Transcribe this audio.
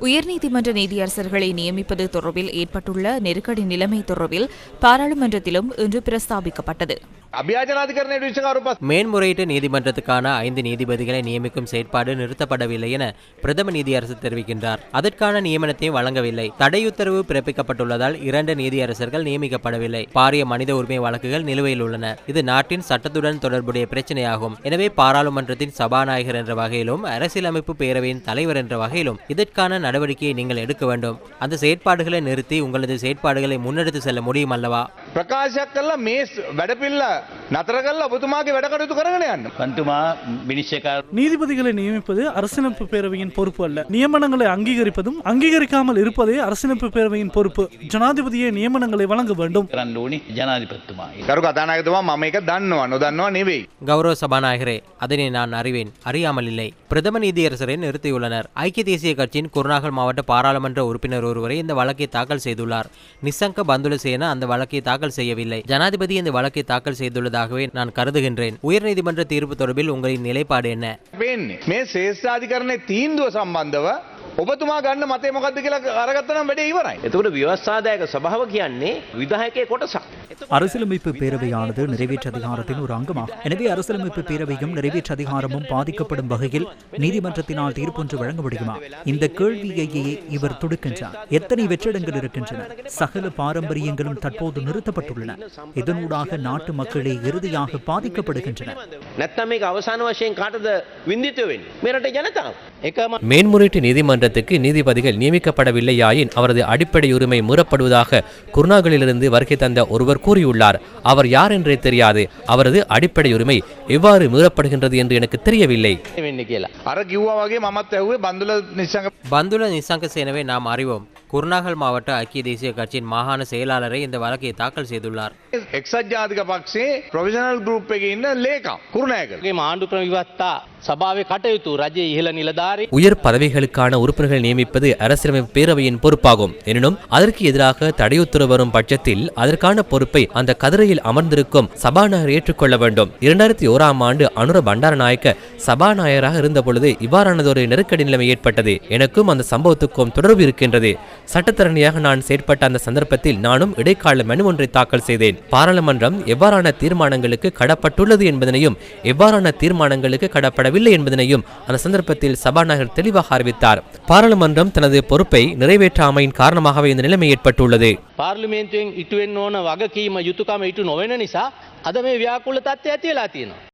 உயர்நீதிமன்ற நீதியரசர்களை நியமிப்பது தொடர்பில் ஏற்பட்டுள்ள நெருக்கடி நிலைமை தொடர்பில் பாராளுமன்றத்திலும் இன்று பிரஸ்தாபிக்கப்பட்டது. மேன்முறையீட்டு நீதிமன்றத்துக்கான ஐந்து நீதிபதிகளை நியமிக்கும் செயற்பாடு நிறுத்தப்படவில்லை என பிரதம நீதியரசர் தெரிவிக்கின்றார். அதற்கான நியமனத்தையும் வழங்கவில்லை. தடையுத்தரவு பிறப்பிக்கப்பட்டுள்ளதால் இரண்டு நீதியரசர்கள் நியமிக்கப்படவில்லை. பாரிய மனித உரிமை வழக்குகள் நிலுவையில் உள்ளன. இது நாட்டின் சட்டத்துடன் தொடர்புடைய பிரச்சனையாகும். எனவே பாராளுமன்றத்தின் சபாநாயகர் என்ற வகையிலும் அரசியலமைப்பு பேரவையின் தலைவர் என்ற வகையிலும் இதற்கான நடவடிக்கையை நீங்கள் எடுக்க வேண்டும். அந்த செயற்பாடுகளை நிறுத்தி உங்களது செயற்பாடுகளை முன்னெடுத்து செல்ல முடியும் அல்லவா? ප්‍රකාශයක් කල්ලා මේ වැඩපිල්ල නතර කල්ලා ඔබතුමාගේ වැඩ කටයුතු කරගෙන යන්න. පන්තුමා මිනිශ්්‍යකාර நீதிபதிகளை நியமிப்பது அரசியலமைப்பு பேரவையின் பொறுப்பு அல்ல நியமனங்களை அங்கீகரிப்பதும் அங்கீகரிக்காமல் இருப்பதே அரசியலமைப்பு பேரவையின் பொறுப்பு ஜனாதிபதியே நியமனங்களை வழங்க வேண்டும் කරන්න ඕනි ජනාධිපත්තුමා. කරු කතානායකතුමා මම එක දන්නවා නොදන්නවා නෙවෙයි. கௌரவ சபாநாயகரே அதனை நான் அறிவேன் அறியாமல் இல்லை பிரதம நீதியரசரை நிறுத்தியுள்ளனர் ஐக்கிய தேசிய கட்சியின் குருநாகல் மாவட்ட பாராளுமன்ற உறுப்பினர் ஒருவரை இந்த வழக்கை தாக்கல் செய்துள்ளார் நிசங்க பந்துலசேன அந்த வழக்கை தாக்கல் செய்யவில்லை. ஜனாதிபதி இந்த வழக்கை தாக்கல் செய்துள்ளதாகவே நான் கருதுகின்றேன். உயர்நீதிமன்ற தீர்ப்பு தொடர்பில் உங்களின் நிலைப்பாடு என்ன? පේන්නේ මේ ශේෂ්ඨාධිකරණය තීන්දුව සම්බන්ධව ඔබතුමා ගන්න මතය මොකක්ද කියලා අරගත්තනම් වැඩේ ඉවරයි. එතකොට ව්‍යවස්ථාදායක සභාව කියන්නේ විදායකය කොටසක්. அரசியலமைப்பு பேரவையானது நிறைவேற்று அதிகாரத்தின் ஒரு அங்கமாகும் எனவே அரசியலமைப்பு பேரவையும் நிறைவேற்று அதிகாரமும் பாதிக்கப்படும் வகையில் நீதிமன்றத்தினால் தீர்ப்பொன்று வழங்க முடியுமா இந்த கேள்வியையே இவர் தொடுக்கின்றார் எத்தனை வெற்றிடங்கள் இருக்கின்றன சகல பாரம்பரியங்களும் தற்போது நிறுத்தப்பட்டுள்ளன இதனூடாக நாட்டு மக்களே இறுதியாக பாதிக்கப்படுகின்றனர் නැත්තම් මේක நீதிமன்றத்துக்கு நீதிபதிகள் நியமிக்கப்படவில்லையாயின் அவரது அடிப்படை உரிமை மூறப்படுவதாக குர்நாகலிலிருந்து வருகை தந்த ஒருவர் கூறியுள்ளார். அவர் யார் என்றே தெரியாது. அவரது அடிப்படை உரிமை எவ்வாறு மீறப்படுகின்றது என்று எனக்கு தெரியவில்லை. பந்துல நிசாங்க சேனவை நாம் அறிவோம். குர்நாகல் மாவட்ட ஐக்கிய தேசிய கட்சியின் மாகாண செயலாளரை இந்த வழக்கை தாக்கல் செய்துள்ளார். எக்ஸஜாதிக பக்ஷே ப்ரொவிஷனல் குரூப் குருநாயகர். ஆண்டு உயர் பதவிகளுக்கான உறுப்பினர்கள் நியமிப்பது அரசியலமைப்பு பேரவையின் பொறுப்பாகும். எனினும் அதற்கு எதிராக தடையுத்தரவு வரும் பட்சத்தில் அதற்கான பொறுப்பை அந்த கதிரையில் அமர்ந்திருக்கும் சபாநாயகர் ஏற்றுக்கொள்ள வேண்டும். இரண்டாயிரத்தி ஓராம் ஆண்டு அனுர பண்டாரநாயக்க சபாநாயகராக இருந்தபொழுது இவ்வாறானதொரு நெருக்கடி நிலைமை ஏற்பட்டது. எனக்கும் அந்த சம்பவத்துக்கும் தொடர்பு இருக்கின்றது. சட்டத்தரணியாக நான் செயற்பட்ட அந்த சந்தர்ப்பத்தில் நானும் இடைக்கால மனு ஒன்றை தாக்கல் செய்தேன். பாராளுமன்றம் எவ்வாறான தீர்மானங்களுக்கு கடப்பட்டுள்ளது என்பதனையும் எவ்வாறான தீர்மானங்களுக்கு கடப்பட கடப்படவில்லை என்பதனையும் அந்த சந்தர்ப்பத்தில் சபாநாயகர் தெளிவாக அறிவித்தார் பாராளுமன்றம் தனது பொறுப்பை நிறைவேற்றாமையின் காரணமாகவே இந்த நிலைமை ஏற்பட்டுள்ளது පාර්ලිමේන්තුවෙන් ඉටුවෙන් ඕන වගකීම යුතුකම ඉටු නොවෙන නිසා අද මේ ව්‍යාකුල තත්ත්වය ඇතිවෙලා තියෙනවා.